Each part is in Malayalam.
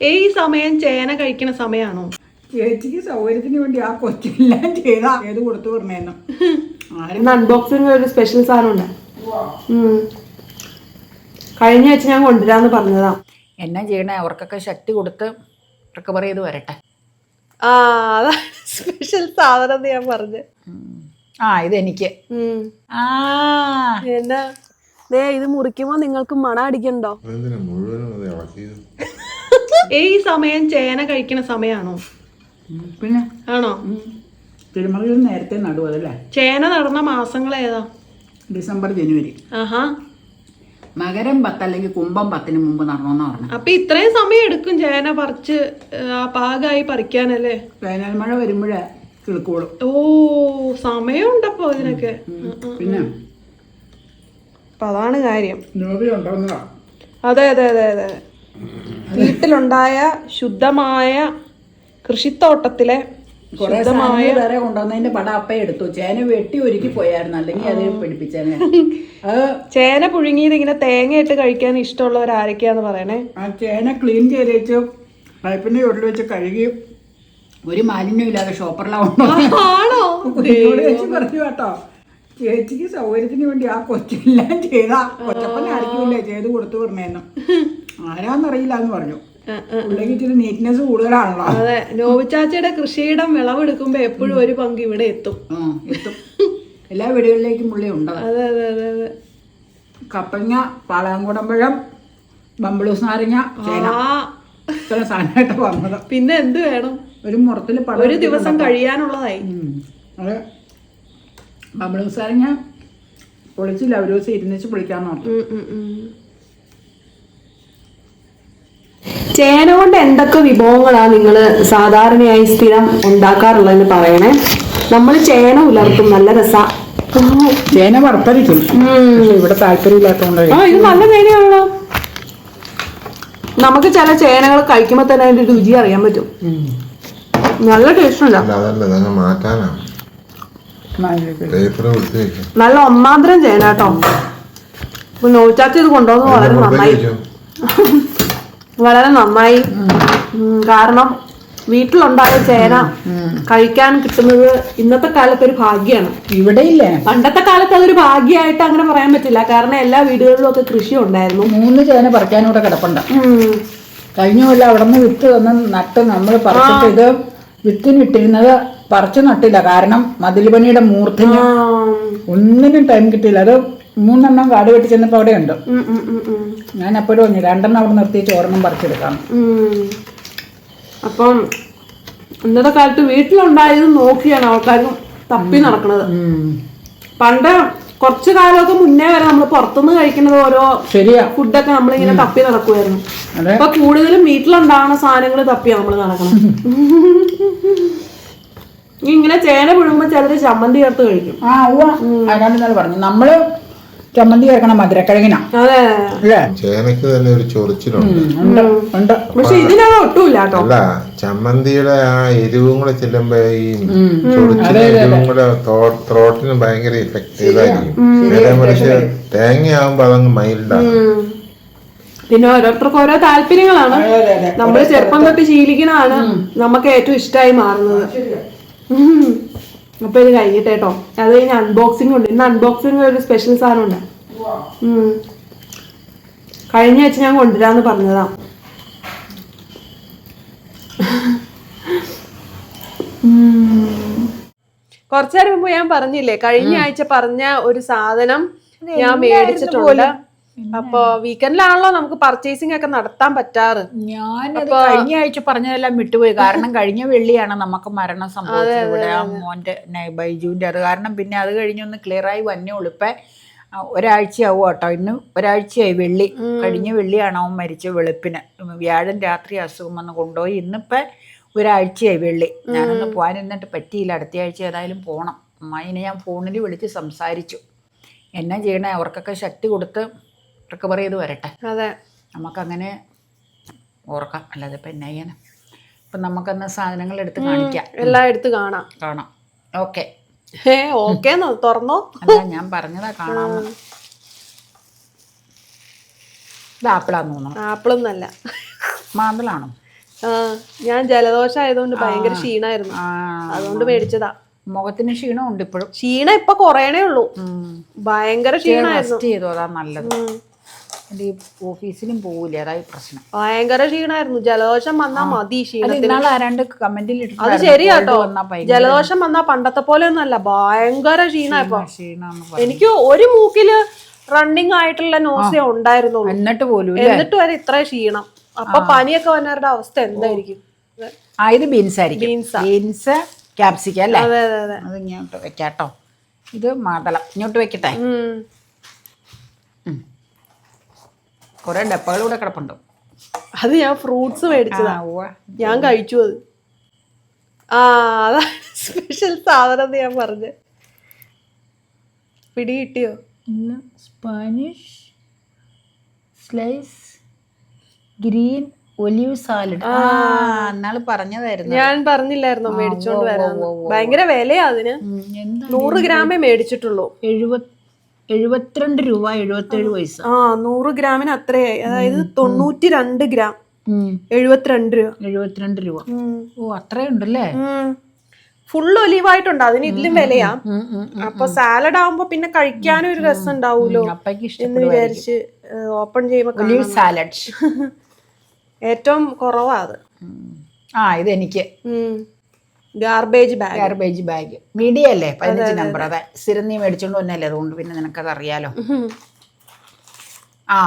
ഈ സമയം ചേന കഴിക്കണ സമയമാണോ ചേച്ചിക്ക് സൗകര്യത്തിന് വേണ്ടി ആ കൊച്ചെല്ലാം ചെയ്താ ഏത് കൊടുത്തു പറഞ്ഞേന്നു അൺബോക്സിംഗ് ഒരു സ്പെഷ്യൽ സാധനം ഉണ്ട്. കഴിഞ്ഞ ആഴ്ച ഞാൻ കൊണ്ടുവരാന്ന് പറഞ്ഞതാ. എന്നാ ചെയ്യണേ? അവർക്കൊക്കെ ശക്തി കൊടുത്ത് റിക്കവർ ചെയ്ത് വരട്ടെ. ആ അതാണ് സ്പെഷ്യൽ സാധനം എന്ന് ഞാൻ പറഞ്ഞു. ആ ആ ഇതെനിക്ക് ആ. എന്നാ? ദേ ഇത് മുറിക്കുമ്പോ നിങ്ങൾക്ക് മണ അടിക്കണ്ടോ? മുഴുവനും ഈ സമയം ചേന കഴിക്കണ സമയമാണോ പിന്നെ? ആണോ? തിരുമറിയിൽ നേരത്തെ നടുവ് അതല്ലേ ചേന നടന്ന മാസങ്ങൾ ഏതാ ഡിസംബർ ജനുവരി. ആഹാ. മകരം പത്ത് അല്ലെങ്കിൽ കുംഭം പത്തിന് മുമ്പ് നടണമെന്ന് പറഞ്ഞു. അപ്പൊ ഇത്രയും സമയം എടുക്കും ചേന പറിച്ച് ആ, പാകമായി പറിക്കാനല്ലേ? വേനൽ മഴ വരുമ്പോഴേ കിളുക്കോളും. ഓ സമയം ഉണ്ടപ്പോ ഇതിനൊക്കെ പിന്നെ? അപ്പൊ അതാണ് കാര്യം. അതെ അതെ അതെ അതെ. വീട്ടിലുണ്ടായ ശുദ്ധമായ കൃഷിത്തോട്ടത്തിലെ ശുദ്ധമായ വേറെ കൊണ്ടുവന്നതിന്റെ പടം അപ്പ എടുത്തു. ചേന വെട്ടി ഒരുക്കി പോയായിരുന്നു. അല്ലെങ്കിൽ അത് പിടിപ്പിച്ചേനെ. ചേന പുഴുങ്ങിയത് ഇങ്ങനെ തേങ്ങയിട്ട് കഴിക്കാൻ ഇഷ്ടമുള്ളവർ ആരൊക്കെയാന്ന് പറയണേ? ആ ചേന ക്ലീൻ ചെയ്ത് വെച്ച് പൈപ്പിന്റെ ചുവട്ടിൽ വെച്ച് കഴുകി ഒരു മാലിന്യം ഇല്ലാതെ ഷോപ്പറിലാവുണ്ടോ ആണോ? ചേച്ചി പറഞ്ഞു കേട്ടോ ചേച്ചിക്ക് സൗകര്യത്തിന് വേണ്ടി ആ കൊച്ചെല്ലാം ചെയ്താ. കൊച്ചപ്പൻ ആർക്കുമില്ല ചെയ്ത് കൊടുത്തു പറഞ്ഞേന്നു ആരാന്നറിയില്ല എന്ന് പറഞ്ഞു. ഇച്ചിരി നീറ്റ്നെസ് കൂടുതലാണല്ലോ. അതെ നോവിച്ചാച്ചയുടെ കൃഷിയിടം വിളവെടുക്കുമ്പോ എപ്പോഴും ഒരു പങ്ക് ഇവിടെ എത്തും. എത്തും. എല്ലാ വീടുകളിലേക്കും പുള്ളി ഉണ്ട്. അതെ അതെ അതെ അതെ. കപ്പങ്ങ പാളയംകുടമ്പഴം ബമ്പളൂസ് നാരങ്ങ ഇത്ര സാധനമായിട്ട് വന്നത്. പിന്നെ എന്ത് വേണം? ഒരു മുറത്തിൽ പടം ഒരു ദിവസം കഴിയാനുള്ളതായി. ബമ്പളൂസ് അത് നാരങ്ങ പൊളിച്ചില്ല ഒരു ദിവസം ഇരുന്നിച്ച് പൊളിക്കാന്ന് പറഞ്ഞു ഉം, ഉം, ഉം. ചേന കൊണ്ട് എന്തൊക്കെ വിഭവങ്ങളാണ് നിങ്ങൾ സാധാരണയായി സ്ഥിരം ഉണ്ടാക്കാറുള്ളതെന്ന് പറയണേ? നമ്മൾ ചേന ഉലർത്തും നല്ല രസ. ചേന വറുത്തരിക്കും. ഇവിടെ താല്പര്യമില്ലാത്തതുകൊണ്ട് ആ ഇത് നല്ല ചേനയാണല്ലോ. നമുക്ക് ചില ചേനകൾ കഴിക്കുമ്പോൾ തന്നെ അതിന്റെ രുചി അറിയാൻ പറ്റും. നല്ല ടേസ്റ്റ് നല്ല ഒന്നാന്തരം ചേന കേട്ടോ. നോച്ചാച്ചത് കൊണ്ടുപോകുന്നു ഇത് കൊണ്ടുവന്ന് വളരെ നന്നായി. വളരെ നന്നായി. കാരണം വീട്ടിലുണ്ടായ ചേന കഴിക്കാൻ കിട്ടുന്നത് ഇന്നത്തെ കാലത്ത് ഒരു ഭാഗ്യമാണ് ഇവിടെ ഇല്ലേ പണ്ടത്തെ കാലത്ത് അതൊരു ഭാഗ്യമായിട്ട് അങ്ങനെ പറയാൻ പറ്റില്ല. കാരണം എല്ലാ വീടുകളിലും ഒക്കെ കൃഷി ഉണ്ടായിരുന്നു. മൂന്ന് ചേന പറിക്കാനൂടെ കിടപ്പുണ്ട്. കഴിഞ്ഞ കൊല്ലം അവിടെ നിന്ന് വിത്ത് വന്ന് നട്ട് നമ്മൾ പറിച്ചിട്ട് ഇത് വിത്തിനിട്ടിരുന്നത് പറിച്ചു നട്ടില്ല. കാരണം മതിൽ പണിയുടെ മൂർധന്യം ഒന്നിനും ടൈം കിട്ടിയില്ല. അത് മൂന്നെണ്ണം കാട് വെട്ടി ചെന്നപ്പോൾ അവിടെ ഉണ്ട്. ഞാൻ അപ്പോഴും പറഞ്ഞു രണ്ടെണ്ണം അവിടെ നിർത്തി ചോറെണ്ണം പറിച്ചെടുക്കാം. അപ്പം ഇന്നത്തെ കാലത്ത് വീട്ടിലുണ്ടായത് നോക്കിയാണ് ആൾക്കാർ തപ്പി നടക്കുന്നത് പണ്ട് കുറച്ചു കാലമൊക്കെ മുന്നേ വരെ നമ്മൾ പുറത്തുനിന്ന് കഴിക്കുന്നത് ഓരോ ശരിയാ. ഫുഡൊക്കെ നമ്മളിങ്ങനെ തപ്പി നടക്കുമായിരുന്നു അപ്പൊ കൂടുതലും വീട്ടിലുണ്ടാവുന്ന സാധനങ്ങൾ തപ്പിയാ നമ്മൾ നടക്കണം ഇങ്ങനെ ചേന പിഴുമ്പോ ചിലര് ചമ്മന്തി ചേർത്ത് കഴിക്കും. ആ പറഞ്ഞു. നമ്മൾ ചമ്മന്തി ചേർക്കണം മധുരക്കിഴങ്ങിനാ. ചേനക്ക് അല്ലേ? ചേനയ്ക്ക് തന്നെ ഒരു ചൊറിച്ചിലുണ്ട്. ഉണ്ട് ഉണ്ട്. പക്ഷെ ഇതിനത് ഒട്ടുമില്ല കേട്ടോ. അല്ല ചമ്മന്തിയുടെ ആ എരിവും കൂടെ ചെല്ലുമ്പോ ഈ ചൊറിച്ചിലും എരിവും കൂടെ ത്രോട്ടിന് ഭയങ്കര ഇഫക്റ്റീവ് ആയിരിക്കും നേരെ മറിച്ച് തേങ്ങയാവുമ്പോ അതങ്ങ് മൈൽഡാണ് പിന്നെ ഓരോരുത്തർക്കും ഓരോ താല്പര്യങ്ങളാണ്. നമ്മൾ ചെറുപ്പം തൊട്ട് ശീലിക്കണതാണ് നമുക്ക് ഏറ്റവും ഇഷ്ടമായി മാറുന്നത്. ഉം. അപ്പൊ ഇത് കഴിഞ്ഞിട്ട് കേട്ടോ. അത് കഴിഞ്ഞ് അൺബോക്സിംഗ് ഉണ്ട്. ഇന്ന് അൺബോക്സിംഗ് ഒരു സ്പെഷ്യൽ സാധനം ഉണ്ട്. കഴിഞ്ഞ വെച്ച് ഞാൻ കൊണ്ടുവരാന്ന് പറഞ്ഞതാ. കുറച്ചു നേരം മുമ്പ് ഞാൻ പറഞ്ഞില്ലേ കഴിഞ്ഞ ആഴ്ച പറഞ്ഞ ഒരു സാധനം ഞാൻ മേടിച്ചിട്ടുണ്ട്. അപ്പൊ വീക്കെൻഡിലാണല്ലോ നമുക്ക് പർച്ചേസിംഗ് ഒക്കെ നടത്താൻ പറ്റാറ്. ഞാൻ കഴിഞ്ഞ ആഴ്ച പറഞ്ഞതെല്ലാം വിട്ടുപോയി. കാരണം കഴിഞ്ഞ വെള്ളിയാണ് നമുക്ക് മരണം സംഭവിച്ചത്. ഇവിടെ ആ മോന്റെ ബൈജുവിന്റെ അത്. കാരണം പിന്നെ അത് കഴിഞ്ഞൊന്ന് ക്ലിയർ ആയി വന്നേ ഉളുപ്പേ ആ, ഒരാഴ്ചയാവും കേട്ടോ. ഇന്ന് ഒരാഴ്ചയായി വെള്ളി. കഴിഞ്ഞ വെള്ളിയാണ് അവൻ മരിച്ച വെളുപ്പിന്. വ്യാഴം രാത്രി അസുഖം വന്ന് കൊണ്ടുപോയി. ഇന്നിപ്പോ ഒരാഴ്ചയായി വെള്ളി. ഞാനൊന്ന് പോകാൻ എന്നിട്ട് പറ്റിയില്ല. അടുത്ത ആഴ്ച ഏതായാലും പോകണം അമ്മായിനെ ഞാൻ ഫോണിൽ വിളിച്ച് സംസാരിച്ചു. എന്നാ ചെയ്യണേ? അവർക്കൊക്കെ ശക്തി കൊടുത്ത് റിക്കവർ ചെയ്ത് വരട്ടെ. അതെ. നമുക്കങ്ങനെ ഓർക്കാം. അല്ലാതെ ഇപ്പം എന്നാ ചെയ്യാനാ? അപ്പം നമുക്കന്ന് സാധനങ്ങൾ എടുത്ത് കാണിക്കാം. എല്ലാം എടുത്ത് കാണാം. കാണാം. ഓക്കെ. ഏ ഓക്കേന്നോ തുറന്നോ? അല്ല ഞാൻ പറഞ്ഞതാ കാണാമെന്ന് ഇത് ആപ്പിളാന്ന് തോന്നുന്നു. ആപ്പിളൊന്നല്ല. മാന്തളാണോ? ഞാൻ ജലദോഷം ആയതുകൊണ്ട് ഭയങ്കര ക്ഷീണായിരുന്നു. ആ അതുകൊണ്ട് മേടിച്ചതാ. മുഖത്തിന് ക്ഷീണമുണ്ട് ഇപ്പോഴും. ക്ഷീണം ഇപ്പൊ കുറയണേ ഉള്ളൂ. ഭയങ്കര ക്ഷീണം ചെയ്തു അതാ നല്ലത്. എന്റെ ഓഫീസിലും പോവില്ല. അതായി പ്രശ്നം. ഭയങ്കര ക്ഷീണായിരുന്നു. ജലദോഷം വന്നാ മതി അത് ക്ഷീണം ഇന്നാൾ ആരാണ്ട് കമന്റിൽ അത് ശരിയാട്ടോ. ജലദോഷം വന്നാ പണ്ടത്തെ പോലെ ഒന്നല്ല ഭയങ്കര ക്ഷീണ ഇപ്പൊ. എനിക്ക് ഒരു മൂക്കിൽ റണ്ണിങ് ആയിട്ടുള്ള നോസേ ഉണ്ടായിരുന്നു എന്നിട്ട് പോലും? എന്നിട്ട് വരെ ഇത്ര ക്ഷീണം. അപ്പൊ പനിയൊക്കെ വന്നവരുടെ അവസ്ഥ എന്തായിരിക്കും? ആ ഇത് ബീൻസ് ആയിരിക്കും. ബീൻസാ. ബീൻസ് ക്യാപ്സിക്കം അല്ലേ? അത് ഇങ്ങോട്ട് വെക്കാട്ടോ. ഇത് മാതളം. ഇങ്ങോട്ട് വെക്കട്ടെ ഉം. കുറെ ഡപ്പകൾ കൂടെ കിടപ്പുണ്ടോ. അത് ഞാൻ ഫ്രൂട്ട്സ് മേടിച്ചതാ. ആ, ഞാൻ കഴിച്ചു അത്. ആ അതാ സ്പെഷ്യൽ സാധനം ഞാൻ പറഞ്ഞു. പിടി കിട്ടിയോ? Spanish slice green olive salad. ആ. എന്നാൾ പറഞ്ഞതായിരുന്നു ഞാൻ പറഞ്ഞില്ലായിരുന്നു മേടിച്ചോണ്ട് വരാൻ ഭയങ്കര വിലയാ അതിന്. നൂറ് ഗ്രാമേ മേടിച്ചിട്ടുള്ളൂ. എഴുപത് എഴുപത്തിരണ്ട് രൂപ എഴുപത്തേഴ് പൈസ. ആ നൂറ് ഗ്രാമിന് അത്രയായി. അതായത് തൊണ്ണൂറ്റി രണ്ട് ഗ്രാം. എഴുപത്തിരണ്ട് രൂപ. എഴുപത്തിരണ്ട് രൂപ. ഓ അത്രയുണ്ടല്ലേ? ഫുൾ ഒലീവായിട്ടുണ്ട്. അതിന് ഇതിലും വിലയാ. അപ്പൊ സാലഡ് ആവുമ്പോ പിന്നെ കഴിക്കാനും ഒരു രസം ഉണ്ടാവൂലോ? എന്ന് വിചാരിച്ച് ഓപ്പൺ ചെയ്യുമ്പോ സാലഡ് ഏറ്റവും കുറവാ അത്. ആ ഇത് എനിക്ക്. Garbage bag garbage bag media അല്ലേ പതിനഞ്ച് നമ്പർ അതെ. സ്ഥിരം നീ മേടിച്ചോണ്ട് വന്നല്ലേ? അതുകൊണ്ട് പിന്നെ നിനക്കത് അറിയാലോ ആ.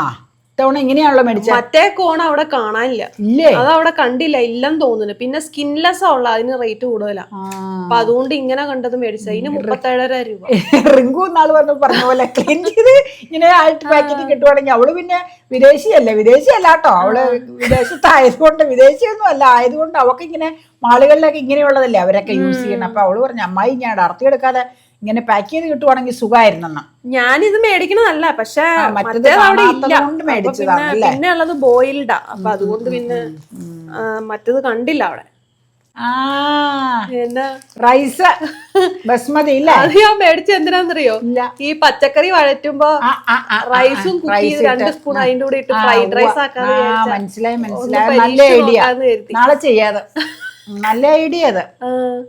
ഇത്തവണ ഇങ്ങനെയാണല്ലോ മേടിച്ച? മറ്റേ കോൺ അവിടെ കാണാനില്ല. ഇല്ലേ? അത് അവിടെ കണ്ടില്ല ഇല്ലെന്ന് തോന്നുന്നു. പിന്നെ സ്കിൻലെസ് ഉള്ള അതിന് റേറ്റ് കൂടുതലാ. അപ്പൊ അതുകൊണ്ട് ഇങ്ങനെ കണ്ടത് മേടിച്ചത്. ഇതിന് മുപ്പത്തേഴര രൂപ. റിങ്കു എന്നാൾ പറഞ്ഞു പറഞ്ഞ പോലെ ക്ലീൻ ചെയ്ത് ഇങ്ങനെ ആയിട്ട് പാക്കറ്റ് കിട്ടുവാണെങ്കിൽ അവൾ പിന്നെ വിദേശിയല്ലേ? വിദേശിയല്ല കേട്ടോ അവൾ വിദേശത്തായതുകൊണ്ട് വിദേശിയൊന്നും അല്ല ആയതുകൊണ്ട് അവൾക്ക് ഇങ്ങനെ മാളുകളിലൊക്കെ ഇങ്ങനെയുള്ളതല്ലേ അവരൊക്കെ യൂസ് ചെയ്യണം. അപ്പൊ അവൾ പറഞ്ഞു അമ്മായി ഞാൻ അടർത്തിയെടുക്കാതെ ഇങ്ങനെ പാക്ക് ചെയ്ത് കിട്ടുവാണെങ്കിൽ സുഖമായിരുന്നെന്ന് ഞാനിത് മേടിക്കണതല്ല പക്ഷെ പിന്നെ ഉള്ളത് ബോയിൽഡാ. അപ്പൊ അതുകൊണ്ട് പിന്നെ മറ്റത് കണ്ടില്ല അവിടെ. റൈസ് ബസ്മതി ഇല്ലേ? അത് ഞാൻ മേടിച്ച എന്തിനാന്നറിയോ. ഈ പച്ചക്കറി വഴറ്റുമ്പോ റൈസും കുക്ക് രണ്ട് സ്പൂൺ അതിന്റെ കൂടെ ഇട്ട് ഫ്രൈഡ് റൈസ് ആക്കാൻ. മനസ്സിലായി മനസ്സിലായി. നല്ല ഐഡിയ. നാളെ ചെയ്യാതെ നല്ല ഐഡിയ അത്.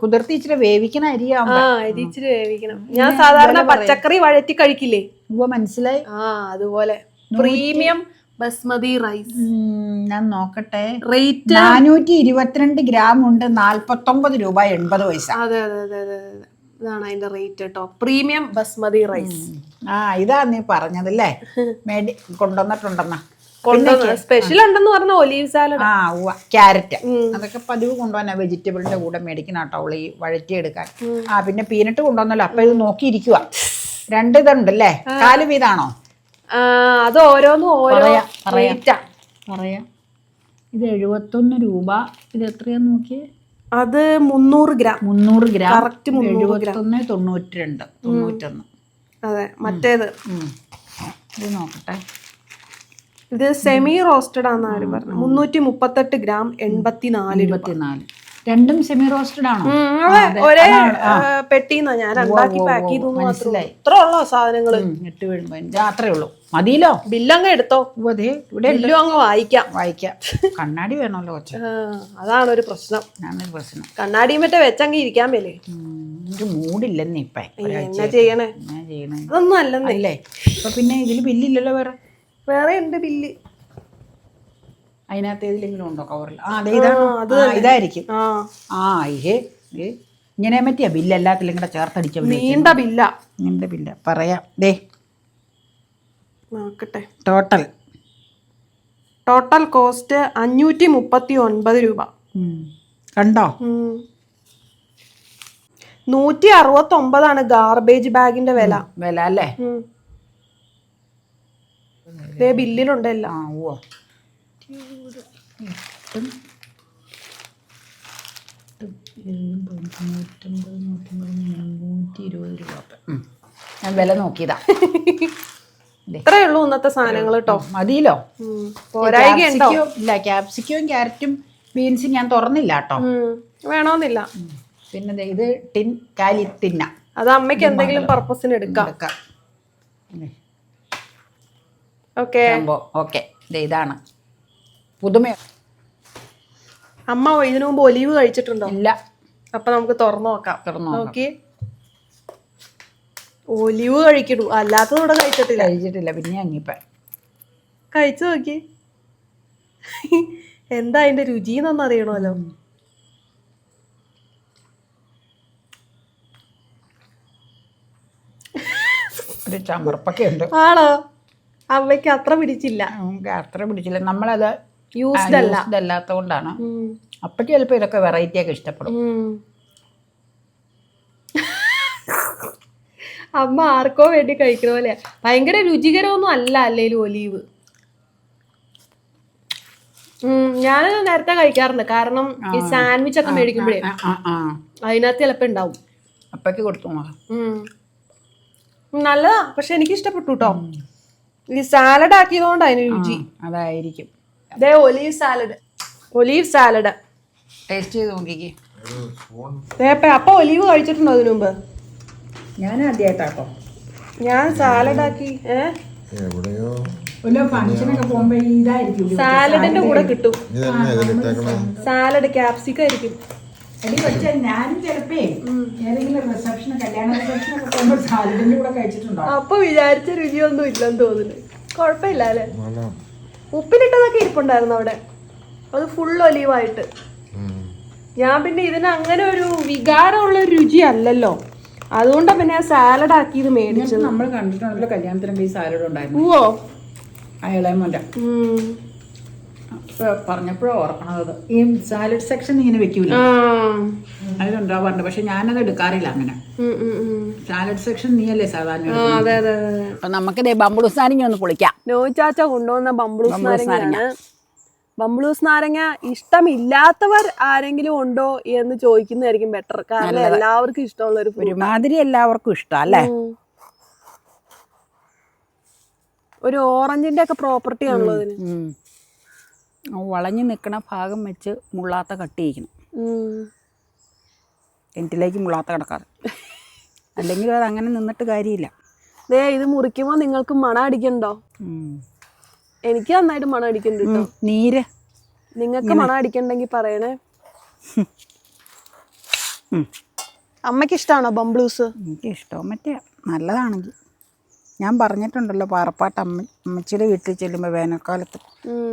കുതിർത്തി ഇച്ചിരി വേവിക്കണ അരിയാവുമ്പോ. ആ അരി ഇച്ചിരി വേവിക്കണം. ഞാൻ സാധാരണ പച്ചക്കറി വഴറ്റി കഴിക്കില്ലേ? മനസ്സിലായി? ആ അതുപോലെ. Premium basmati rice. ഞാൻ നോക്കട്ടെ. റേറ്റ്? നാനൂറ്റി ഇരുപത്തിരണ്ട് ഗ്രാം ഉണ്ട് നാല്പത്തൊമ്പത് രൂപ എൺപത് പൈസ. അതെ അതെ അതെ ഇതാണ് അതിന്റെ റേറ്റ് കേട്ടോ. Premium basmati rice. ആ ഇതാ നീ പറഞ്ഞതല്ലേ? മേടി കൊണ്ടുവന്നിട്ടുണ്ടെന്നാ. സ്പെഷ്യൽ ഉണ്ടെന്ന് പറഞ്ഞ ഒലീവ് സാലഡ് ആ. ഉവ്വ. ക്യാരറ്റ് അതൊക്കെ പതിവ് കൊണ്ടുവന്ന വെജിറ്റബിളിന്റെ കൂടെ മേടിക്കുന്ന കേട്ടോ ഉള്ളി വഴറ്റിയെടുക്കാൻ. ആ പിന്നെ പീനട്ട് കൊണ്ടുവന്നല്ലോ. അപ്പൊ ഇത് നോക്കിയിരിക്കുക രണ്ട് ഇതുണ്ടല്ലേ? കാൽ വീതാണോ? അത് ഓരോന്നും ഓരോ പറയാ ഇത് എഴുപത്തൊന്ന് രൂപ. ഇത് എത്രയാന്ന് നോക്കിയേ? അത് മുന്നൂറ് ഗ്രാം. മുന്നൂറ് ഗ്രാം. മുന്നൂറ് എഴുപത്തൊന്ന് തൊണ്ണൂറ്റി രണ്ട് തൊണ്ണൂറ്റൊന്ന് അതെ മറ്റേത്. ഇത് നോക്കട്ടെ. ഇത് സെമി റോസ്റ്റഡ് ആണെന്ന് ആരും പറഞ്ഞു മുന്നൂറ്റി മുപ്പത്തെട്ട് ഗ്രാം എൺപത്തിനാല് രൂപ. ഇരുപത്തിനാല് രണ്ടും സെമി റോസ്റ്റഡ് ആണോ? ഒരേ പെട്ടിന്നാ ഞാൻ രണ്ടാക്കി പാക്ക് ചെയ്തു മനസ്സിലായി. ഇത്ര ഉള്ളോ സാധനങ്ങൾ. എട്ട് വീഴുമ്പോ അത്രേ ഉള്ളൂ. മതിയല്ലോ? ബില്ലങ്ങ് എടുത്തോ. അതെ ഇവിടെ ബില്ലും അങ്ങ് വായിക്കാം. വായിക്കാം. കണ്ണാടി വേണമല്ലോ കൊച്ച. അതാണ് ഒരു പ്രശ്നം. ഞാനൊരു പ്രശ്നം. കണ്ണാടി മറ്റേ വെച്ചങ്ങ് ഇരിക്കാൻ മേലേ. മൂടില്ലെന്നേ ഇപ്പൊ ചെയ്യണേ? ഞാൻ ചെയ്യണേ? അതൊന്നും അല്ലെന്നല്ലേ പിന്നെ ഇതിൽ ബില്ലില്ലല്ലോ വേറെ. വേറെ ഉണ്ട് ബില്ല്. അതിനകത്ത് ഏതിലെങ്കിലും ഉണ്ടോ കവറിൽ ആ അതെ ഇതാണ്. ആ, ഇതായിരിക്കും. ആ. ഏ ഇങ്ങനെ പറ്റിയാ ബില്ല് എല്ലാത്തിലും കൂടെ ചേർത്തടിച്ച നീണ്ട ബില്ല. നീണ്ട ബില്ല. പറയാം. ദേ. നോക്കട്ടെ. ടോട്ടൽ ടോട്ടൽ കോസ്റ്റ് അഞ്ഞൂറ്റി മുപ്പത്തി ഒൻപത് രൂപ കണ്ടോ? നൂറ്റി അറുപത്തി ഒമ്പതാണ് ഗാർബേജ് ബാഗിന്റെ വില. വില അല്ലേ. ദേ ബില്ലിലുണ്ട് എല്ലാം. ആ ഓ ഞാൻ വില നോക്കിയതാ. ഇത്രയേ ഇത്രേ ഉള്ളൂ ഇന്നത്തെ സാധനങ്ങൾ കേട്ടോ മതിയല്ലോ. പോരായിക ഉണ്ടോ ഇല്ല ക്യാപ്സിക്കവും ക്യാരറ്റും ബീൻസും ഞാൻ തുറന്നില്ല കേട്ടോ വേണമെന്നില്ല പിന്നെ ഇത് ടിൻ കാലി തിന്ന അത് അമ്മയ്ക്ക് എന്തെങ്കിലും പർപ്പസിന് എടുക്കാം. എടുക്കാം. ഓക്കെ. ഓക്കെ. ഇതാണ്. പുതുമ അമ്മ ഇതിനു മുമ്പ് ഒലീവ് കഴിച്ചിട്ടുണ്ടോ? ഇല്ല. അപ്പൊ നമുക്ക് തുറന്നു നോക്കാം. തുറന്നു നോക്കി. ഒലിവ് കഴിക്കണു. അല്ലാത്തത് ഇവിടെ കഴിച്ചിട്ടില്ല. കഴിച്ചിട്ടില്ല. പിന്നെ അങ്ങിപ്പ കഴിച്ചു നോക്കി. എന്താ അതിന്റെ രുചി എന്നൊന്നും അറിയണമല്ലോ. ഒരു ചമർപ്പൊക്കെ ഉണ്ട്. ആണോ? അമ്മയ്ക്ക് അത്ര പിടിച്ചില്ല. നമുക്ക് അത്ര പിടിച്ചില്ല. നമ്മളത് യൂസ്ഡ് അല്ല. used അല്ലാത്ത കൊണ്ടാണ് അപ്പോഴും ചിലപ്പോൾ ഇതൊക്കെ വെറൈറ്റി ഒക്കെ ഇഷ്ടപ്പെടും. അമ്മ ആർക്കോ വേണ്ടി കഴിക്കുന്ന പോലെ ഭയങ്കര രുചികരമൊന്നും അല്ല അല്ലേലും ഒലീവ്. ഞാൻ നേരത്തെ കഴിക്കാറുണ്ട്. കാരണം ഈ സാൻഡ്വിച്ച് ഒക്കെ മേടിക്കുമ്പോഴേ അതിനകത്ത് ചിലപ്പോ ഉണ്ടാവും. അപ്പയ്ക്ക് കൊടുത്തു. നല്ലതാ. പക്ഷെ എനിക്ക് ഇഷ്ടപ്പെട്ടു കേട്ടോ ഈ സാലഡ് ആക്കിയതുകൊണ്ട് അതിന് രുചി. അതായിരിക്കും. ദേ olive salad olive salad taste ചെയ്ത് നോക്കിക്കേ. അപ്പൊ ഒലീവ് കഴിച്ചിട്ടുണ്ടോ അതിനു മുമ്പ്? ഞാൻ ആദ്യമായിട്ടാട്ടോ ഞാൻ സാലഡ് ആക്കി സാലഡിന്റെ കൂടെ കിട്ടും. ഇത് സാലഡ് ക്യാപ്സിക്കം ആയിരിക്കും. എടി പക്ഷെ ഞാനും ചിലപ്പേ ഏതെങ്കിലും റിസപ്ഷൻ കല്യാണ പോകുമ്പോ സാലഡിന്റെ കൂടെ കഴിച്ചിട്ടുണ്ടോ? അപ്പൊ വിചാരിച്ച രുചിയൊന്നും ഇല്ലെന്ന് തോന്നുന്നു. കുഴപ്പമില്ല അല്ലേ? ഉപ്പിലിട്ടതൊക്കെ ഇരിപ്പുണ്ടായിരുന്നു അവിടെ. അത് ഫുൾ ഒലീവായിട്ട്. ഞാൻ പിന്നെ ഇതിന് അങ്ങനെ ഒരു വികാരമുള്ള ഒരു രുചി അല്ലല്ലോ അതുകൊണ്ടാ പിന്നെ സാലഡ് ആക്കി ഇത് മേടിച്ചത്. നമ്മൾ കണ്ടിട്ടുണ്ടല്ലോ കല്യാണത്തിനൊക്കെ ഈ സാലഡ് ഉണ്ടായിരുന്നു. ഇളയമോന്റെ. ഉം. പറഞ്ഞപ്പോഴോ ഓർക്കണത്. ഈ സാലഡ് സെക്ഷൻ ഇങ്ങനെ വെക്കൂല? ആ. അതിലുണ്ടാവാറുണ്ട് പക്ഷെ ഞാനത് എടുക്കാറില്ല അങ്ങനെ. സാലഡ് സെക്ഷൻ നീയല്ലേ സാധാരണ നമുക്ക് ദേ ബംബിളൂസ് നാരങ്ങ ഒന്ന് പൊളിക്കാം. നോച്ചാച്ച കൊണ്ടുവന്ന ബംബിളൂസ് നാരങ്ങ. ബംബിളൂസ് നാരങ്ങ ഇഷ്ടമില്ലാത്തവർ ആരെങ്കിലും ഉണ്ടോ എന്ന് ചോദിക്കുന്നതായിരിക്കും ബെറ്റർ കാരണം എല്ലാവർക്കും ഇഷ്ടമുള്ള ഒരു. ഒരുമാതിരി എല്ലാവർക്കും ഇഷ്ടം അല്ലേ? ഒരു ഓറഞ്ചിന്റെ ഒക്കെ പ്രോപ്പർട്ടി ആണല്ലോ അതിന്. വളഞ്ഞു നിൽക്കുന്ന ഭാഗം വെച്ച് മുള്ളാത്ത കട്ട് ചെയ്യിക്കണം. കിണറ്റിലേക്ക് മുള്ളാത്ത കിടക്കാറ് അല്ലെങ്കിൽ അത് അങ്ങനെ നിന്നിട്ട് കാര്യമില്ല. ദേ ഇത് മുറിക്കുമ്പോൾ നിങ്ങൾക്ക് മണ അടിക്കണ്ടോ. എനിക്ക് നന്നായിട്ട് മണം അടിക്കുന്നുണ്ട് കേട്ടോ നീര്. നിങ്ങൾക്ക് മണം അടിക്കണ്ടെങ്കിൽ പറയണേ. അമ്മയ്ക്ക് ഇഷ്ടമാണോ ബംബ്ലൂസ് എനിക്ക് ഇഷ്ടവും മറ്റേ നല്ലതാണെങ്കിൽ. ഞാൻ പറഞ്ഞിട്ടുണ്ടല്ലോ പാറപ്പാട്ട് അമ്മ അമ്മച്ചിയുടെ വീട്ടിൽ ചെല്ലുമ്പോൾ വേനൽക്കാലത്ത്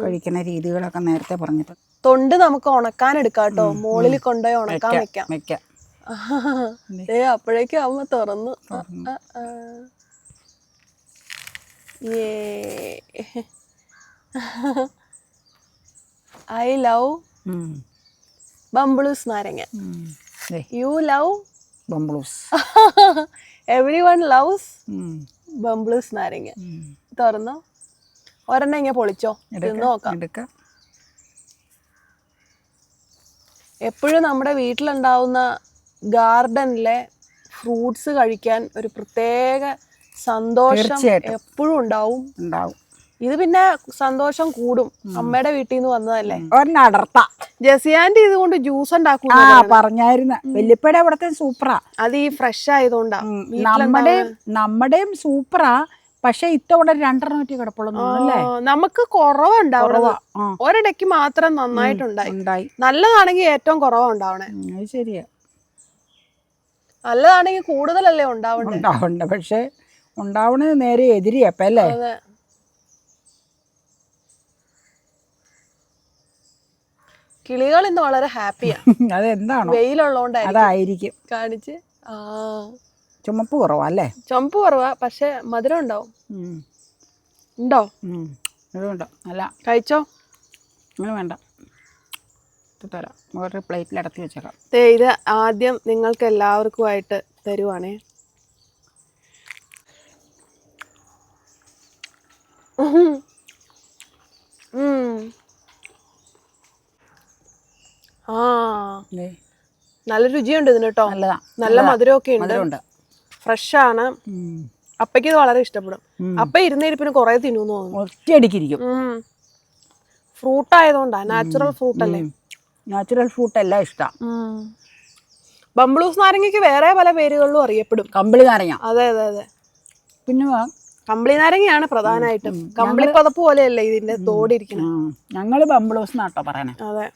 കഴിക്കുന്ന രീതികളൊക്കെ നേരത്തെ പറഞ്ഞിട്ടുണ്ട് തൊണ്ട് നമുക്ക് ഉണക്കാൻ എടുക്കാം കേട്ടോ മുകളിൽ കൊണ്ടുപോയി ഉണക്കാൻ വെക്കാം. വെക്കാം. ഏ അപ്പോഴേക്കും അമ്മ തുറന്നു. ഐ ലവ് ബംബ്ലൂസ് ബംബിളൂസ് നാരങ്ങ. You love ബംബ്ലൂസ്. Every one loves um. ബംബിളൂസ് നാരങ്ങ. തുറന്നു തുറന്നോ ഒരെണ്ണം ഇങ്ങനെ പൊളിച്ചോ? തിന്ന് നോക്കാം. എടുക്കാം. എപ്പോഴും നമ്മുടെ വീട്ടിലുണ്ടാവുന്ന ഗാർഡനിലെ ഫ്രൂട്ട്സ് കഴിക്കാൻ ഒരു പ്രത്യേക സന്തോഷം എപ്പോഴും ഉണ്ടാവും. ഉണ്ടാവും. ഇത് പിന്നെ സന്തോഷം കൂടും. അമ്മയുടെ വീട്ടിൽ നിന്ന് വന്നതല്ലേ ഒരെണ്ണടർത്ത ജസിയാന്റെ ഇത് കൊണ്ട് ജ്യൂസ് ഉണ്ടാക്കും ആ പറഞ്ഞായിരുന്നു. വല്യപ്പയുടെ അവിടത്തെ സൂപ്പറാ അത് ഈ ഫ്രഷ് ആയതുകൊണ്ടാ. നമ്മുടെ നമ്മുടെയും സൂപ്പറാ പക്ഷെ ഇത്തവണ രണ്ടെണ്ണം പറ്റി കിടപ്പുള്ളൂ നമുക്ക് കുറവുണ്ടാവുന്നത് ഒരിടയ്ക്ക് മാത്രം നന്നായിട്ടുണ്ടായി. നല്ലതാണെങ്കിൽ ഏറ്റവും കുറവുണ്ടാവണേ അത് ശരിയാ. നല്ലതാണെങ്കിൽ കൂടുതലല്ലേ ഉണ്ടാവണ്ടേ? ഉണ്ടാവണ്ട പക്ഷെ ഉണ്ടാവണത് നേരെ എതിരിയപ്പ അല്ലേ അതെ കിളികൾ ഇന്ന് വളരെ ഹാപ്പിയാണ് അതെന്താണ്? വെയിലുള്ളതുകൊണ്ട് അതായിരിക്കും. കാണിച്ച് ആ. ചുമപ്പ് കുറവാ അല്ലേ? ചുമപ്പ് കുറവാ പക്ഷെ മധുരം ഉണ്ടാവും. ഉണ്ടോ? ഉണ്ടോ. അല്ല. കഴിച്ചോ? അങ്ങനെ വേണ്ട. ഇത് തരാം. വേറൊരു പ്ലേറ്റിൽ അടത്തി വെച്ചേക്കാം. ഇത് ആദ്യം നിങ്ങൾക്ക് എല്ലാവർക്കുമായിട്ട് തരുവാണേ. ഉം. ആ. നല്ല രുചിയുണ്ട് ഇതിന് കേട്ടോ നല്ലതാ. നല്ല മധുരമൊക്കെ ഉണ്ട്. ഫ്രഷ് ആണ്. അപ്പയ്ക്ക് ഇത് വളരെ ഇഷ്ടപ്പെടും. അപ്പ ഇരുന്നിരിപ്പിന് കുറെ തിന്നു തോന്നുന്നു. ഒറ്റയടിക്കിരിക്കും. ഫ്രൂട്ട് ആയതുകൊണ്ടാ നാച്ചുറൽ ഫ്രൂട്ട് അല്ലേ നാച്ചുറൽ ഫ്രൂട്ട് എല്ലാം ഇഷ്ടം ബംബ്ലൂസ് നാരങ്ങയ്ക്ക് വേറെ പല പേരുകളിലും അറിയപ്പെടും. കമ്പിളി നാരങ്ങ. അതെ അതെ അതെ. പിന്നെ. കമ്പിളി നാരങ്ങയാണ് പ്രധാനമായിട്ടും. കമ്പിളി പതപ്പ് പോലെയല്ലേ ഇതിന്റെ തോടിരിക്കുന്നത് ഞങ്ങൾ ബംബ്ലൂസ് നാട്ടോ പറയണേ. അതെ.